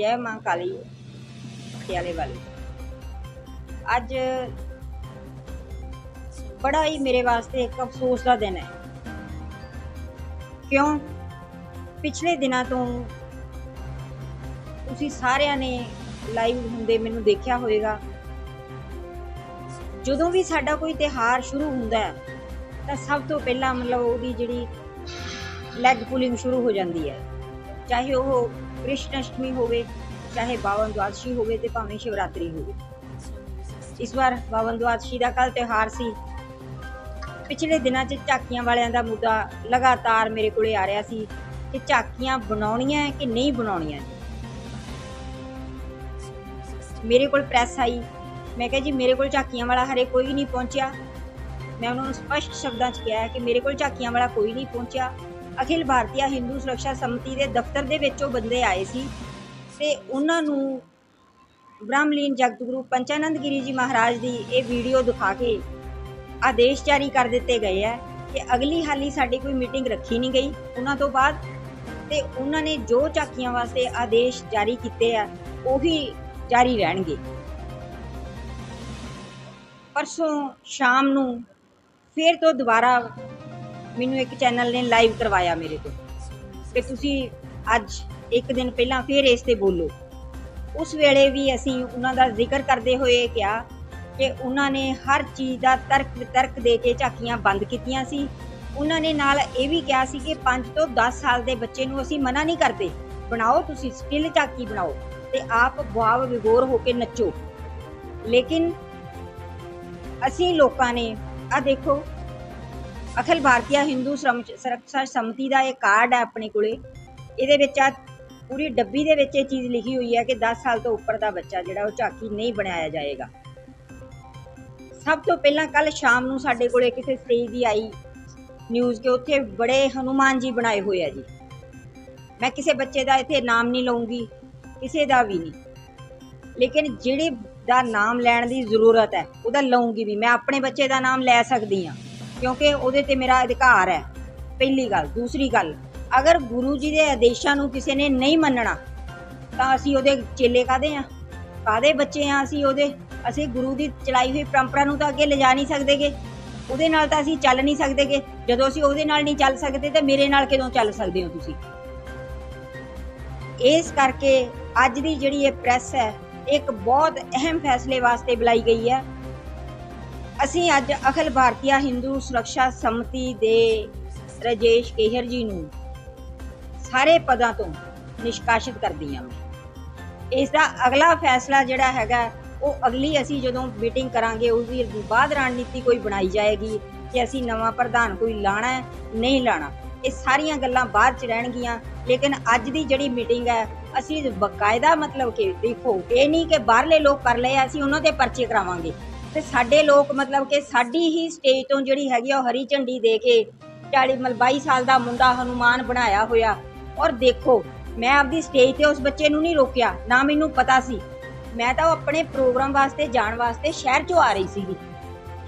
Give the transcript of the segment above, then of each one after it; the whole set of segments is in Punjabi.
ਜੈ ਮਾਂ ਕਾਲੀ ਪਟਿਆਲੇ ਵਾਲੀ ਅੱਜ ਬੜਾ ਹੀ ਮੇਰੇ ਵਾਸਤੇ ਇੱਕ ਅਫਸੋਸ ਦਾ ਦਿਨ ਹੈ। ਕਿਉਂ? ਪਿਛਲੇ ਦਿਨਾਂ ਤੋਂ ਤੁਸੀਂ ਸਾਰਿਆਂ ਨੇ ਲਾਈਵ ਹੁੰਦੇ ਮੈਨੂੰ ਦੇਖਿਆ ਹੋਵੇਗਾ। ਜਦੋਂ ਵੀ ਸਾਡਾ ਕੋਈ ਤਿਹਾਰ ਸ਼ੁਰੂ ਹੁੰਦਾ ਹੈ, ਤਾਂ ਸਭ ਤੋਂ ਪਹਿਲਾਂ ਮਤਲਬ ਉਹਦੀ ਜਿਹੜੀ ਲੈਗ ਪੁਲਿੰਗ ਸ਼ੁਰੂ ਹੋ ਜਾਂਦੀ ਹੈ। ਚਾਹੇ ਉਹ ਕ੍ਰਿਸ਼ਨ ਅਸ਼ਟਮੀ ਹੋਵੇ, ਚਾਹੇ ਬਾਵਨ ਦਵਾਦਸ਼ੀ ਹੋਵੇ ਤੇ ਭਾਵੇਂ ਸ਼ਿਵਰਾਤਰੀ ਹੋਵੇ। ਇਸ ਵਾਰ ਬਾਵਨ ਦਵਾਦਸ਼ੀ ਦਾ ਕੱਲ ਤਿਉਹਾਰ ਸੀ। ਪਿਛਲੇ ਦਿਨਾਂ 'ਚ ਝਾਕੀਆਂ ਵਾਲਿਆਂ ਦਾ ਮੁੱਦਾ ਲਗਾਤਾਰ ਮੇਰੇ ਕੋਲੇ ਆ ਰਿਹਾ ਸੀ ਕਿ ਝਾਕੀਆਂ ਬਣਾਉਣੀਆਂ ਹੈ ਕਿ ਨਹੀਂ ਬਣਾਉਣੀਆਂ ਮੇਰੇ ਕੋਲ ਪ੍ਰੈਸ ਆਈ। ਮੈਂ ਕਿਹਾ ਜੀ, ਮੇਰੇ ਕੋਲ ਝਾਕੀਆਂ ਵਾਲਾ ਹਰੇ ਕੋਈ ਨਹੀਂ ਪਹੁੰਚਿਆ। ਮੈਂ ਉਹਨਾਂ ਨੂੰ ਸਪਸ਼ਟ ਸ਼ਬਦਾਂ 'ਚ ਕਿਹਾ ਕਿ ਮੇਰੇ ਕੋਲ ਝਾਕੀਆਂ ਵਾਲਾ ਕੋਈ ਨਹੀਂ ਪਹੁੰਚਿਆ। ਅਖਿਲ ਭਾਰਤੀ ਹਿੰਦੂ ਸੁਰੱਖਿਆ ਸਮਿਤੀ ਦੇ ਦਫ਼ਤਰ ਦੇ ਵਿੱਚ ਉਹ ਬੰਦੇ ਆਏ ਸੀ ਤੇ ਉਹਨਾਂ ਨੂੰ ਬ੍ਰਹਮਲੀਨ ਜਗਤ ਗੁਰੂ ਪੰਚਾਨੰਦ ਗਿਰੀ ਜੀ ਮਹਾਰਾਜ ਦੀ ਇਹ ਵੀਡੀਓ ਦਿਖਾ ਕੇ ਆਦੇਸ਼ ਜਾਰੀ ਕਰ ਦਿੱਤੇ ਗਏ ਹੈ ਕਿ ਅਗਲੀ ਹਾਲੀ ਸਾਡੀ ਕੋਈ ਮੀਟਿੰਗ ਰੱਖੀ ਨਹੀਂ ਗਈ ਉਹਨਾਂ ਤੋਂ ਬਾਅਦ ਤੇ ਉਹਨਾਂ ਨੇ ਜੋ ਝਾਕੀਆਂ ਵਾਸਤੇ ਆਦੇਸ਼ ਜਾਰੀ ਕੀਤੇ ਆ, ਉਹੀ ਜਾਰੀ ਰਹਿਣਗੇ। ਪਰਸੋਂ ਸ਼ਾਮ ਨੂੰ ਫੇਰ ਤੋਂ ਦੁਬਾਰਾ ਮੈਨੂੰ ਇੱਕ ਚੈਨਲ ਨੇ ਲਾਈਵ ਕਰਵਾਇਆ ਮੇਰੇ ਤੋਂ ਕਿ ਤੁਸੀਂ ਅੱਜ ਇੱਕ ਦਿਨ ਪਹਿਲਾਂ ਫੇਰ ਇਸ ਤੇ ਬੋਲੋ। ਉਸ ਵੇਲੇ ਵੀ ਅਸੀਂ ਉਹਨਾਂ ਦਾ ਜ਼ਿਕਰ ਕਰਦੇ ਹੋਏ ਕਿਹਾ ਕਿ ਉਹਨਾਂ ਨੇ ਹਰ ਚੀਜ਼ ਦਾ ਤਰਕ ਵਿਤਰਕ ਦੇ ਕੇ ਝਾਕੀਆਂ ਬੰਦ ਕੀਤੀਆਂ ਸੀ। ਉਹਨਾਂ ਨੇ ਨਾਲ ਇਹ ਵੀ ਕਿਹਾ ਸੀ ਕਿ 5 ਤੋਂ 10 ਸਾਲ ਦੇ ਬੱਚੇ ਨੂੰ ਅਸੀਂ ਮਨਾ ਨਹੀਂ ਕਰਦੇ। ਬਣਾਓ ਤੁਸੀਂ ਸਟਿਲ ਝਾਕੀ ਬਣਾਓ ਤੇ ਆਪ ਵਾਵ ਵਿਗੋਰ ਹੋ ਕੇ ਨੱਚੋ। ਲੇਕਿਨ ਅਸੀਂ ਲੋਕਾਂ ਨੇ ਆ ਦੇਖੋ ਅਖਿਲ ਭਾਰਤੀ ਹਿੰਦੂ ਸ਼ਰਮ- ਸੁਰੱਖਿਆ ਸੰਮਤੀ ਦਾ ਇਹ ਕਾਰਡ ਹੈ ਆਪਣੇ ਕੋਲੇ। ਇਹਦੇ ਵਿੱਚ ਆ ਪੂਰੀ ਡੱਬੀ ਦੇ ਵਿੱਚ ਇਹ ਚੀਜ਼ ਲਿਖੀ ਹੋਈ ਹੈ ਕਿ 10 ਸਾਲ ਤੋਂ ਉੱਪਰ ਦਾ ਬੱਚਾ ਜਿਹੜਾ ਉਹ ਝਾਕੀ ਨਹੀਂ ਬਣਾਇਆ ਜਾਏਗਾ। ਸਭ ਤੋਂ ਪਹਿਲਾਂ ਕੱਲ ਸ਼ਾਮ ਨੂੰ ਸਾਡੇ ਕੋਲੇ ਕਿਸੇ ਸਟੇਜ ਦੀ ਆਈ ਨਿਊਜ਼ ਕਿ ਉੱਥੇ ਬੜੇ ਹਨੂਮਾਨ ਜੀ ਬਣਾਏ ਹੋਏ ਆ ਜੀ। ਮੈਂ ਕਿਸੇ ਬੱਚੇ ਦਾ ਇੱਥੇ ਨਾਮ ਨਹੀਂ ਲਵਾਂਗੀ ਕਿਸੇ ਦਾ ਵੀ ਨਹੀਂ। ਲੇਕਿਨ ਜਿਹੜੇ ਦਾ ਨਾਮ ਲੈਣ ਦੀ ਜ਼ਰੂਰਤ ਹੈ, ਉਹਦਾ ਲਵਾਂਗੀ ਵੀ। ਮੈਂ ਆਪਣੇ ਬੱਚੇ ਦਾ ਨਾਮ ਲੈ ਸਕਦੀ ਹਾਂ। ਕਿਉਂਕਿ ਉਹਦੇ ਤੇ ਮੇਰਾ ਅਧਿਕਾਰ ਹੈ, ਪਹਿਲੀ ਗੱਲ। ਦੂਸਰੀ ਗੱਲ, ਅਗਰ ਗੁਰੂ ਜੀ ਦੇ ਆਦੇਸ਼ਾਂ ਨੂੰ ਕਿਸੇ ਨੇ ਨਹੀਂ ਮੰਨਣਾ, ਤਾਂ ਅਸੀਂ ਉਹਦੇ ਚੇਲੇ ਕਾਦੇ ਆ ਕਾਦੇ ਬੱਚੇ ਆ ਅਸੀਂ ਉਹਦੇ? ਅਸੀਂ ਗੁਰੂ ਦੀ ਚਲਾਈ ਹੋਈ ਪਰੰਪਰਾ ਨੂੰ ਤਾਂ ਅੱਗੇ ਲਿਜਾ ਨਹੀਂ ਸਕਦੇਗੇ। ਉਹਦੇ ਨਾਲ ਤਾਂ ਅਸੀਂ ਚੱਲ ਨਹੀਂ ਸਕਦੇਗੇ। ਜਦੋਂ ਅਸੀਂ ਉਹਦੇ ਨਾਲ ਨਹੀਂ ਚੱਲ ਸਕਦੇ, ਤਾਂ ਮੇਰੇ ਨਾਲ ਕਿਦੋਂ ਚੱਲ ਸਕਦੇ ਹੋ ਤੁਸੀਂ? ਇਸ ਕਰਕੇ ਅੱਜ ਦੀ ਜਿਹੜੀ ਇਹ ਪ੍ਰੈਸ ਹੈ, ਇੱਕ ਬਹੁਤ ਅਹਿਮ ਫੈਸਲੇ ਵਾਸਤੇ ਬੁਲਾਈ ਗਈ ਹੈ। ਅਸੀਂ ਅੱਜ ਅਖਿਲ ਭਾਰਤੀ ਹਿੰਦੂ ਸੁਰੱਖਿਆ ਸੰਮਤੀ ਦੇ ਰਜੇਸ਼ ਕੇਹਰ ਜੀ ਨੂੰ ਸਾਰੇ ਪਦਾਂ ਤੋਂ ਨਿਸ਼ਕਾਸ਼ਿਤ ਕਰਦੀ ਹਾਂ ਇਸ ਦਾ ਅਗਲਾ ਫੈਸਲਾ ਜਿਹੜਾ ਹੈਗਾ, ਉਹ ਅਗਲੀ ਅਸੀਂ ਜਦੋਂ ਮੀਟਿੰਗ ਕਰਾਂਗੇ, ਉਸ ਦੀ ਬਾਅਦ ਰਣਨੀਤੀ ਕੋਈ ਬਣਾਈ ਜਾਏਗੀ ਕਿ ਅਸੀਂ ਨਵਾਂ ਪ੍ਰਧਾਨ ਕੋਈ ਲਾਣਾ ਹੈ, ਨਹੀਂ ਲਾਣਾ। ਇਹ ਸਾਰੀਆਂ ਗੱਲਾਂ ਬਾਅਦ ਚ ਰਹਿਣਗੀਆਂ, ਲੇਕਿਨ ਅੱਜ ਦੀ ਜਿਹੜੀ ਮੀਟਿੰਗ ਹੈ, ਅਸੀਂ ਬਕਾਇਦਾ ਮਤਲਬ ਕਿ ਦੇਖੋ, ਇਹ ਨਹੀਂ ਕਿ ਬਾਹਰਲੇ ਲੋਕ ਕਰ ਲਏ ਅਸੀਂ ਉਹਨਾਂ ਦੇ ਪਰਚੇ ਕਰਾਵਾਂਗੇ। ਤੇ ਸਾਡੇ ਲੋਕ ਮਤਲਬ ਕਿ ਸਾਡੀ ਹੀ ਸਟੇਜ ਤੋਂ ਜਿਹੜੀ ਹੈਗੀ ਆ ਉਹ ਹਰੀ ਝੰਡੀ ਦੇ ਕੇ 40 ਮਤਲਬ 22 ਸਾਲ ਦਾ ਮੁੰਡਾ ਹਨੂਮਾਨ ਬਣਾਇਆ ਹੋਇਆ। ਔਰ ਦੇਖੋ, ਮੈਂ ਆਪਦੀ ਸਟੇਜ ਤੇ ਉਸ ਬੱਚੇ ਨੂੰ ਨਹੀਂ ਰੋਕਿਆ, ਨਾ ਮੈਨੂੰ ਪਤਾ ਸੀ। ਮੈਂ ਤਾਂ ਉਹ ਆਪਣੇ ਪ੍ਰੋਗਰਾਮ ਵਾਸਤੇ ਜਾਣ ਵਾਸਤੇ ਸ਼ਹਿਰ ਚੋਂ ਆ ਰਹੀ ਸੀਗੀ।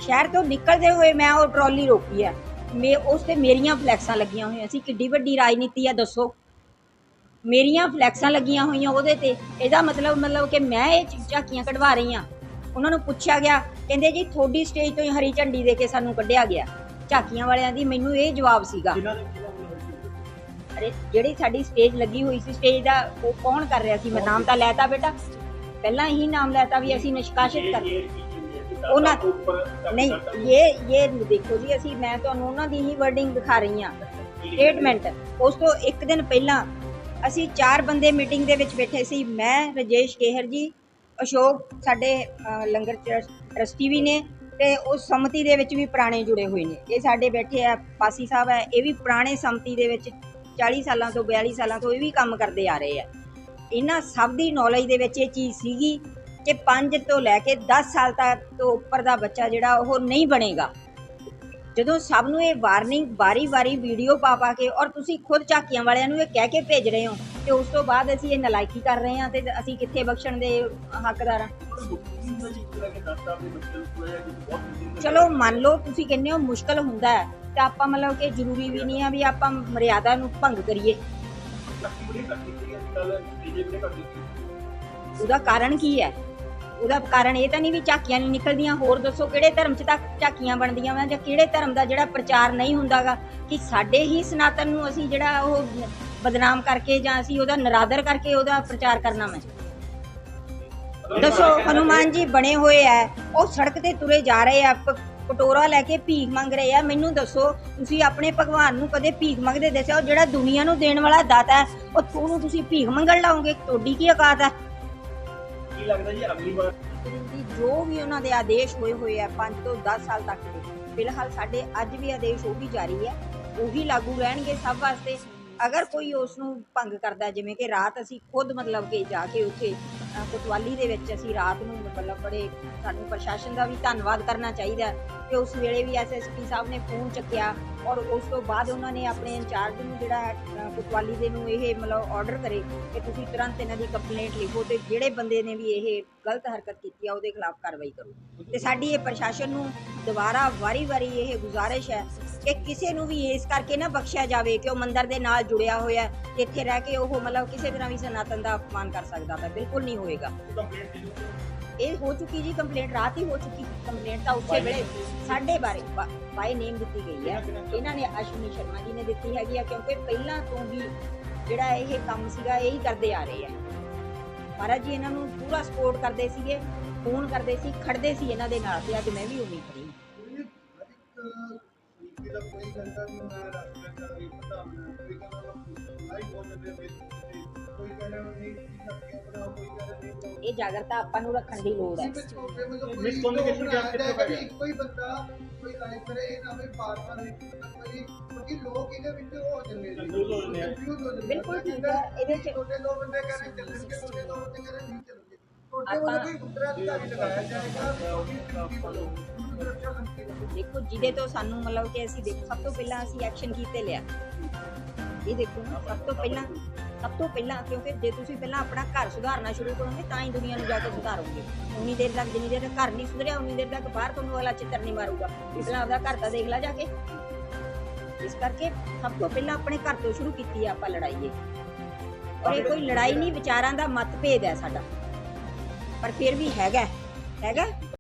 ਸ਼ਹਿਰ ਤੋਂ ਨਿਕਲਦੇ ਹੋਏ ਮੈਂ ਉਹ ਟਰਾਲੀ ਰੋਕੀ ਆ। ਮੇ ਉਸ ਤੇ ਮੇਰੀਆਂ ਫਲੈਕਸਾਂ ਲੱਗੀਆਂ ਹੋਈਆਂ ਸੀ। ਕਿੱਡੀ ਵੱਡੀ ਰਾਜਨੀਤੀ ਆ, ਦੱਸੋ। ਮੇਰੀਆਂ ਫਲੈਕਸਾਂ ਲੱਗੀਆਂ ਹੋਈਆਂ ਉਹਦੇ ਤੇ। ਇਹਦਾ ਮਤਲਬ ਮਤਲਬ ਕਿ ਮੈਂ ਇਹ ਝਾਕੀਆਂ ਕਢਵਾ ਰਹੀ ਆ? ਉਹਨਾਂ ਨੂੰ ਪੁੱਛਿਆ ਗਿਆ ਕਹਿੰਦੇ ਜੀ ਤੁਹਾਡੀ ਸਟੇਜ ਤੋਂ ਹੀ ਹਰੀ ਝੰਡੀ ਦੇ ਕੇ ਸਾਨੂੰ ਕੱਢਿਆ ਗਿਆ। ਝਾਕੀਆਂ ਵਾਲਿਆਂ ਦੀ ਮੈਨੂੰ ਇਹ ਜਵਾਬ ਸੀਗਾ। ਅਰੇ ਜਿਹੜੀ ਸਾਡੀ ਸਟੇਜ ਲੱਗੀ ਹੋਈ ਸੀ ਸਟੇਜ ਦਾ ਉਹ ਕੌਣ ਕਰ ਰਿਹਾ ਸੀ? ਮੈਂ ਨਾਮ ਤਾਂ ਲੈਤਾ ਬੇਟਾ। ਪਹਿਲਾਂ ਹੀ ਨਾਮ ਲੈਤਾ ਵੀ ਅਸੀਂ ਨਿਸ਼ਕਾਸ਼ਿਤ ਕਰ ਉਹਨਾਂ ਨਹੀਂ ਇਹ ਇਹ ਦੇਖੋ ਜੀ ਅਸੀਂ ਮੈਂ ਤੁਹਾਨੂੰ ਉਹਨਾਂ ਦੀ ਹੀ ਵਰਡਿੰਗ ਦਿਖਾ ਰਹੀ ਹਾਂ। ਸਟੇਟਮੈਂਟ ਉਸ ਤੋਂ ਇੱਕ ਦਿਨ ਪਹਿਲਾਂ ਅਸੀਂ ਚਾਰ ਬੰਦੇ ਮੀਟਿੰਗ ਦੇ ਵਿੱਚ ਬੈਠੇ ਸੀ। ਮੈਂ ਰਜੇਸ਼ ਕੇਹਰ ਜੀ ਅਸ਼ੋਕ ਸਾਡੇ ਅ, ਲੰਗਰ ਟਰਸਟੀ ਵੀ ਨੇ ਤੇ ਉਸ ਸੰਮਤੀ ਦੇ ਵਿੱਚ ਵੀ ਪੁਰਾਣੇ ਜੁੜੇ ਹੋਏ ਨੇ। ਇਹ ਸਾਡੇ ਬੈਠੇ ਆ ਪਾਸੀ ਸਾਹਿਬ ਹੈ ਇਹ ਵੀ ਪੁਰਾਣੇ ਸੰਮਤੀ ਦੇ ਵਿੱਚ 40 ਸਾਲਾਂ ਤੋਂ 42 ਸਾਲਾਂ ਤੋਂ ਇਹ ਵੀ ਕੰਮ ਕਰਦੇ ਆ ਰਹੇ ਆ। ਇਹਨਾਂ ਸਭ ਦੀ ਨੌਲੇਜ ਦੇ ਵਿੱਚ ਇਹ ਚੀਜ਼ ਸੀਗੀ ਕਿ 5 ਤੋਂ ਲੈ ਕੇ 10 ਸਾਲ ਤੱਕ ਤੋਂ ਉੱਪਰ ਦਾ ਬੱਚਾ ਜਿਹੜਾ ਉਹ ਨਹੀਂ ਬਣੇਗਾ। ਜਦੋਂ ਸਭ ਨੂੰ ਇਹ ਵਾਰਨਿੰਗ ਵਾਰੀ-ਵਾਰੀ ਵੀਡੀਓ ਪਾ ਪਾ ਕੇ ਔਰ ਤੁਸੀਂ ਖੁਦ ਝਾਕੀਆਂ ਵਾਲਿਆਂ ਨੂੰ ਇਹ ਕਹਿ ਕੇ ਭੇਜ ਰਹੇ ਹੋ ਤੇ ਉਸ ਤੋਂ ਬਾਅਦ ਅਸੀਂ ਇਹ ਨਲਾਇਕੀ ਕਰ ਰਹੇ ਹਾਂ ਤੇ ਅਸੀਂ ਕਿੱਥੇ ਬਖਸ਼ਣ ਦੇ ਹੱਕਦਾਰ ਹਾਂ। ਚਲੋ ਮੰਨ ਲਓ ਤੁਸੀਂ ਕਹਿੰਦੇ ਹੋ ਮੁਸ਼ਕਲ ਹੁੰਦਾ ਹੈ, ਤੇ ਆਪਾਂ ਮਤਲਬ ਕਿ ਜ਼ਰੂਰੀ ਵੀ ਨਹੀਂ ਆ ਵੀ ਆਪਾਂ ਮਰਿਆਦਾ ਨੂੰ ਭੰਗ ਕਰੀਏ। ਉਹਦਾ ਕਾਰਨ ਕੀ ਹੈ? ਉਹਦਾ ਕਾਰਨ ਇਹ ਤਾਂ ਨਹੀਂ ਵੀ ਝਾਕੀਆਂ ਨਹੀਂ ਨਿਕਲਦੀਆਂ, ਹੋਰ ਦੱਸੋ ਕਿਹੜੇ ਧਰਮ 'ਚ ਤਾਂ ਝਾਕੀਆਂ ਬਣਦੀਆਂ ਵਾ ਜਾਂ ਕਿਹੜੇ ਧਰਮ ਦਾ ਜਿਹੜਾ ਪ੍ਰਚਾਰ ਨਹੀਂ ਹੁੰਦਾਗਾ ਕਿ ਸਾਡੇ ਹੀ ਸਨਾਤਨ ਨੂੰ ਅਸੀਂ ਜਿਹੜਾ ਉਹ ਬਦਨਾਮ ਕਰਕੇ ਜਾਂ ਅਸੀਂ ਉਹਦਾ ਨਰਾਦਰ ਕਰਕੇ ਉਹਦਾ ਪ੍ਰਚਾਰ ਕਰਨਾ ਮੈਂ। ਦੱਸੋ ਹਨੂਮਾਨ ਜੀ ਬਣੇ ਹੋਏ ਆ ਉਹ ਸੜਕ ਤੇ ਤੁਰੇ ਜਾ ਰਹੇ ਆ ਕਟੋਰਾ ਲੈ ਕੇ ਭੀਖ ਮੰਗ ਰਹੇ ਆ ਮੈਨੂੰ ਦੱਸੋ ਤੁਸੀਂ ਆਪਣੇ ਭਗਵਾਨ ਨੂੰ ਕਦੇ ਭੀਖ ਮੰਗਦੇ ਉਹ ਜਿਹੜਾ ਦੁਨੀਆ ਨੂੰ ਦੇਣ ਵਾਲਾ ਦਾਤਾ ਹੈ ਉਹ ਤੁਹਾਨੂੰ ਤੁਸੀਂ ਭੀਖ ਮੰਗਣ ਲਾਓਗੇ? ਤੁਹਾਡੀ ਕੀ ਔਕਾਤ ਹੈ ਕੀ ਲੱਗਦਾ ਜੀ ਅਗਲੀ ਵਾਰ? ਜੋ ਵੀ ਉਹਨਾਂ ਦੇ ਆਦੇਸ਼ ਹੋਏ ਹੋਏ ਆ 5 ਤੋਂ 10 ਸਾਲ ਤੱਕ ਦੇ। ਫਿਲਹਾਲ ਸਾਡੇ ਅੱਜ ਵੀ ਆਦੇਸ਼ ਉਹ ਵੀ ਜਾਰੀ ਹੈ ਉਹੀ ਲਾਗੂ ਰਹਿਣਗੇ ਸਭ ਵਾਸਤੇ। ਅਗਰ ਕੋਈ ਉਸ ਨੂੰ ਭੰਗ ਕਰਦਾ ਜਿਵੇਂ ਕਿ ਰਾਤ ਅਸੀਂ ਖੁਦ ਮਤਲਬ ਕਿ ਜਾ ਕੇ ਉੱਥੇ ਅ, ਕੋਤਵਾਲੀ ਦੇ ਵਿੱਚ ਅਸੀਂ ਰਾਤ ਨੂੰ ਮਤਲਬ ਬੜੇ ਸਾਨੂੰ ਪ੍ਰਸ਼ਾਸਨ ਦਾ ਵੀ ਧੰਨਵਾਦ ਕਰਨਾ ਚਾਹੀਦਾ ਹੈ ਉਸ ਵੇਲੇ ਵੀ ਐਸਐਸਪੀ ਸਾਹਿਬ ਨੇ ਫੋਨ ਚੱਕਿਆ ਔਰ ਉਸ ਤੋਂ ਬਾਅਦ ਉਹਨਾਂ ਨੇ ਆਪਣੇ ਇੰਚਾਰਜ ਨੂੰ ਜਿਹੜਾ ਕੋਤਵਾਲੀ ਦੇ ਨੂੰ ਇਹ ਮਤਲਬ ਆਰਡਰ ਕਰੇ ਕਿ ਤੁਸੀਂ ਤੁਰੰਤ ਇਹਨਾਂ ਦੀ ਕੰਪਲੇਂਟ ਲਿਖੋ ਤੇ ਜਿਹੜੇ ਬੰਦੇ ਨੇ ਵੀ ਇਹ ਗਲਤ ਹਰਕਤ ਕੀਤੀ ਆ ਉਹਦੇ ਖਿਲਾਫ ਕਾਰਵਾਈ ਕਰੋ। ਤੇ ਸਾਡੀ ਇਹ ਪ੍ਰਸ਼ਾਸਨ ਨੂੰ ਦੁਬਾਰਾ ਵਾਰੀ-ਵਾਰੀ ਇਹ ਗੁਜ਼ਾਰਿਸ਼ ਹੈ ਕਿ ਕਿਸੇ ਨੂੰ ਵੀ ਇਸ ਕਰਕੇ ਨਾ ਬਖਸ਼ਿਆ ਜਾਵੇ ਕਿ ਉਹ ਮੰਦਿਰ ਦੇ ਨਾਲ ਜੁੜਿਆ ਹੋਇਆ ਇੱਥੇ ਰਹਿ ਕੇ ਉਹ ਮਤਲਬ ਕਿਸੇ ਤਰ੍ਹਾਂ ਵੀ ਸਨਾਤਨ ਦਾ ਅਪਮਾਨ ਕਰ ਸਕਦਾ ਹੈ ਬਿਲਕੁਲ ਨਹੀਂ ਹੋਏਗਾ। ਇਹ ਹੋ ਚੁੱਕੀ ਜੀ ਕੰਪਲੇਂਟ ਰਾਤ ਹੀ ਹੋ ਚੁੱਕੀ ਕੰਪਲੇਂਟ ਤਾਂ ਉਸੇ ਵੇਲੇ ਸਾਡੇ ਬਾਰੇ ਬਾਈ ਨੇਮ ਦਿੱਤੀ ਗਈ ਹੈ। ਇਹਨਾਂ ਨੇ ਅਸ਼ਵਨੀ ਸ਼ਰਮਾ ਜੀ ਨੇ ਦਿੱਤੀ ਹੈਗੀ ਆ ਕਿਉਂਕਿ ਪਹਿਲਾਂ ਤੋਂ ਵੀ ਜਿਹੜਾ ਇਹ ਕੰਮ ਸੀਗਾ ਇਹ ਹੀ ਕਰਦੇ ਆ ਰਹੇ ਆ। ਮਹਾਰਾਜ ਜੀ ਇਹਨਾਂ ਨੂੰ ਪੂਰਾ ਸਪੋਰਟ ਕਰਦੇ ਸੀਗੇ ਫੋਨ ਕਰਦੇ ਸੀ ਖੜਦੇ ਸੀ ਇਹਨਾਂ ਦੇ ਨਾਲ ਤੇ ਅੱਜ ਮੈਂ ਵੀ ਉਮੀਦ ਹਾਂ। ਇਹ ਜਾਗਰਤਾ ਆਪਾਂ ਨੂੰ ਰੱਖਣ ਦੀ ਲੋੜ ਹੈ। Miscommunication gap ਕਿੱਥੇ ਪੈ ਗਿਆ? ਕੋਈ ਬੰਦਾ ਕੋਈ ਲਾਈਕ ਕਰੇ ਇਹ ਨਾ ਵੀ ਬਾਰ ਕੋਈ ਕਿਉਂਕਿ ਲੋਕ ਇਹਦੇ ਵਿੱਚ ਹੋ ਜਾਂਦੇ ਨੇ ਹੋ ਹੋ ਬਿਲਕੁਲ। ਠੀਕ ਹੈ, ਇਹਦੇ 'ਚ- ਛੋਟੇ ਦੋ ਬੰਦੇ ਕਹਿੰਦੇ ਚੱਲਣਗੇ ਛੋਟੇ ਦੋ ਬੰਦੇ ਕਹਿੰਦੇ ਨਹੀਂ ਚੱਲਣਗੇ। ਦੇਖੋ ਜਿਹਦੇ ਤੋਂ ਸਾਨੂੰ ਮਤਲਬ ਕਿ ਅਸੀਂ ਦੇਖੋ ਸਭ ਤੋਂ ਪਹਿਲਾਂ ਅਸੀਂ ਐਕਸ਼ਨ ਕੀਤੇ ਲਿਆ। ਇਹ ਦੇਖੋ ਸਭ ਤੋਂ ਪਹਿਲਾਂ ਸਭ ਤੋਂ ਪਹਿਲਾਂ ਕਿਉਂਕਿ ਜੇ ਤੁਸੀਂ ਪਹਿਲਾਂ ਆਪਣਾ ਘਰ ਸੁਧਾਰਨਾ ਸ਼ੁਰੂ ਕਰੋਗੇ ਤਾਂ ਹੀ ਦੁਨੀਆ ਨੂੰ ਜਾ ਕੇ ਸੁਧਾਰੋਗੇ। ਉਨੀ ਦੇਰ ਤੱਕ ਜਿੰਨੀ ਦੇਰ ਤੱਕ ਘਰ ਨਹੀਂ ਸੁਧਰਿਆ, ਉਨੀ ਦੇਰ ਤੱਕ ਬਾਹਰ ਤੁਹਾਨੂੰ ਅਗਲਾ ਚਿੱਤਰ ਨਹੀਂ ਮਾਰੂਗਾ। ਵੀ ਪਹਿਲਾਂ ਆਪਦਾ ਘਰ ਤਾਂ ਦੇਖ ਲੈ ਜਾ ਕੇ। ਇਸ ਕਰਕੇ ਸਭ ਤੋਂ ਪਹਿਲਾਂ ਆਪਣੇ ਘਰ ਤੋਂ ਸ਼ੁਰੂ ਕੀਤੀ ਆ ਆਪਾਂ ਲੜਾਈ ਇਹ। ਔਰ ਇਹ ਕੋਈ ਲੜਾਈ ਨਹੀਂ, ਵਿਚਾਰਾਂ ਦਾ ਮਤਭੇਦ ਹੈ ਸਾਡਾ। ਪਰ ਫਿਰ ਵੀ ਹੈਗਾ ਹੈਗਾ